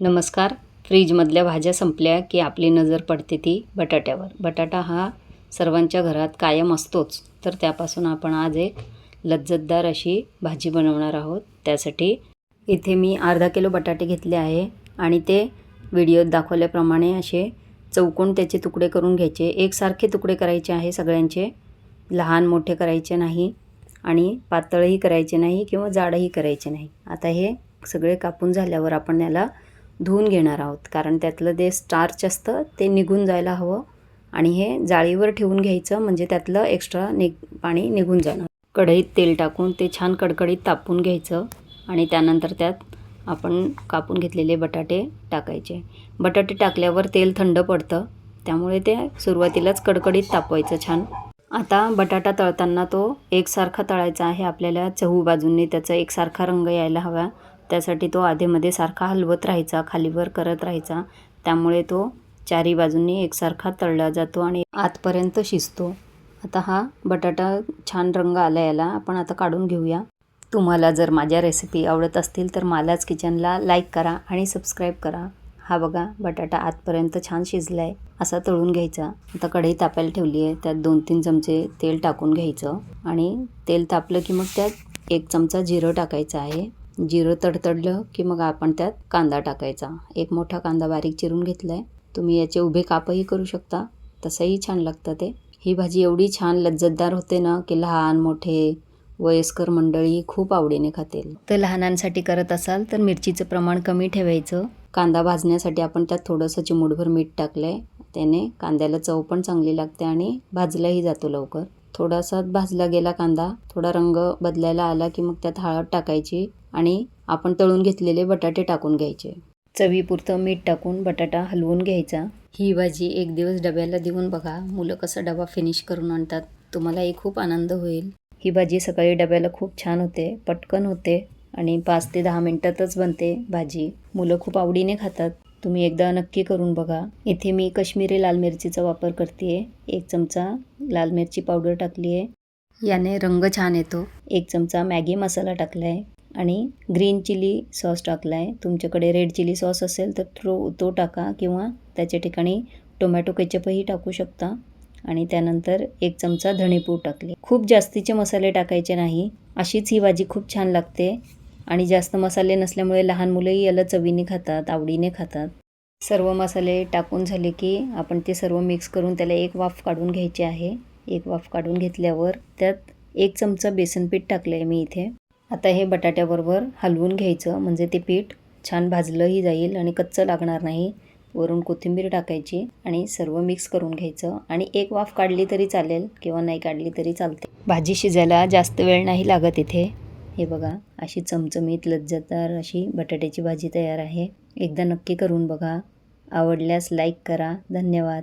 नमस्कार. फ्रीजमधल्या भाज्या संपल्या की आपली नजर पडते ती बटाट्यावर. बटाटा हा सर्वांच्या घरात कायम असतोच. तर त्यापासून आपण आज एक लज्जतदार अशी भाजी बनवणार आहोत. त्यासाठी इथे मी अर्धा किलो बटाटे घेतले आहे आणि ते व्हिडिओत दाखवल्याप्रमाणे असे चौकोन त्याचे तुकडे करून घ्यायचे. एकसारखे तुकडे करायचे आहे सगळ्यांचे. लहान मोठे करायचे नाही आणि पातळही करायचे नाही किंवा जाडही करायचे नाही. आता हे सगळे कापून झाल्यावर आपण याला धुवून घेणार आहोत. कारण त्यातलं जे स्टार्च असतं ते निघून जायला हवं. आणि हे जाळीवर ठेवून घ्यायचं म्हणजे त्यातलं एक्स्ट्रा निग पाणी निघून जाणार. कढईत तेल टाकून ते छान कडकडीत तापून घ्यायचं. आणि त्यानंतर त्यात आपण कापून घेतलेले बटाटे टाकायचे. बटाटे टाकल्यावर तेल थंड पडतं. त्यामुळे ते सुरुवातीलाच कडकडीत तापवायचं छान. आता बटाटा तळताना तो एकसारखा तळायचा आहे. आपल्याला चहू बाजूंनी त्याचा एकसारखा रंग यायला हवा. त्यासाठी तो आधेमध्ये सारखा हलवत राहायचा खालीवर करत राहायचा. त्यामुळे तो चारी बाजूंनी एकसारखा तळला जातो आणि आतपर्यंत शिजतो. आता हा बटाटा छान रंग आला याला. आपण आता काढून घेऊया. तुम्हाला जर माझ्या रेसिपी आवडत असतील तर मालाच किचनला लाईक करा आणि सबस्क्राईब करा. हा बघा बटाटा आतपर्यंत छान शिजला आहे असा तळून घ्यायचा. आता कढई तापायला ठेवली आहे. त्यात दोन तीन चमचे तेल टाकून घ्यायचं. आणि तेल तापलं की मग त्यात एक चमचा जिरं टाकायचं आहे. जिरं तडतडलं की मग आपण त्यात कांदा टाकायचा. एक मोठा कांदा बारीक चिरून घेतला आहे तुम्ही याचे उभे कापही करू शकता. तसंही छान लागतं ते. ही भाजी एवढी छान लज्जतदार होते ना की लहान मोठे वयस्कर मंडळी खूप आवडीने खातील. तर लहानांसाठी करत असाल तर मिरचीचं प्रमाण कमी ठेवायचं. कांदा भाजण्यासाठी आपण त्यात थोडंसं चिमूटभर मीठ टाकलं आहे त्याने कांद्याला चव पण चांगली लागते आणि भाजलाही जातो लवकर. थोडासा भाजला गेला कांदा थोडा रंग बदलायला आला की मग त्यात हळद टाकायची आणि आपण तळून घेतलेले बटाटे टाकून घ्यायचे. चवीपुरतं मीठ टाकून बटाटा हलवून घ्यायचा. ही भाजी एक दिवस डब्याला देऊन बघा मुलं कसं डबा फिनिश करून आणतात. तुम्हालाही खूप आनंद होईल. ही भाजी सकाळी डब्याला खूप छान होते पटकन होते आणि पाच ते दहा मिनटातच बनते भाजी. मुलं खूप आवडीने खातात. तुम्ही एकदा नक्की करून बघा. इथे मी कश्मीरी लाल मिरचीचा वापर करते एक चमचा लाल मिरची पावडर टाकली आहे याने रंग छान येतो. एक चमचा मॅगी मसाला टाकला आहे आणि ग्रीन चिली सॉस टाकला आहे तुमच्याकडे रेड चिली सॉस असेल तर तो तो टाका किंवा त्याच्या ठिकाणी टोमॅटो केचपही टाकू शकता. आणि त्यानंतर एक चमचा धणेपूड टाकले. खूप जास्तीचे मसाले टाकायचे नाही. अशीच ही भाजी खूप छान लागते. आणि जास्त मसाले नसल्यामुळे लहान मुलंही याला चवीने खातात आवडीने खातात. सर्व मसाले टाकून झाले की आपण ते सर्व मिक्स करून त्याला एक वाफ काढून घ्यायची आहे. एक वाफ काढून घेतल्यावर त्यात एक चमचा बेसन पीठ टाकलं आहे मी इथे. आता हे बटाट्याबरोबर हलवून घ्यायचं म्हणजे ते पीठ छान भाजलंही जाईल आणि कच्चं लागणार नाही. वरून कोथिंबीर टाकायची आणि सर्व मिक्स करून घ्यायचं आणि एक वाफ काढली तरी चालेल किंवा नाही काढली तरी चालते. भाजी शिजायला जास्त वेळ नाही लागत इथे. हे बघा अशी चमचमीत लज्जतदार अशी बटाट्याची भाजी तयार आहे. एकदा नक्की करून बघा. आवडल्यास लाईक करा. धन्यवाद.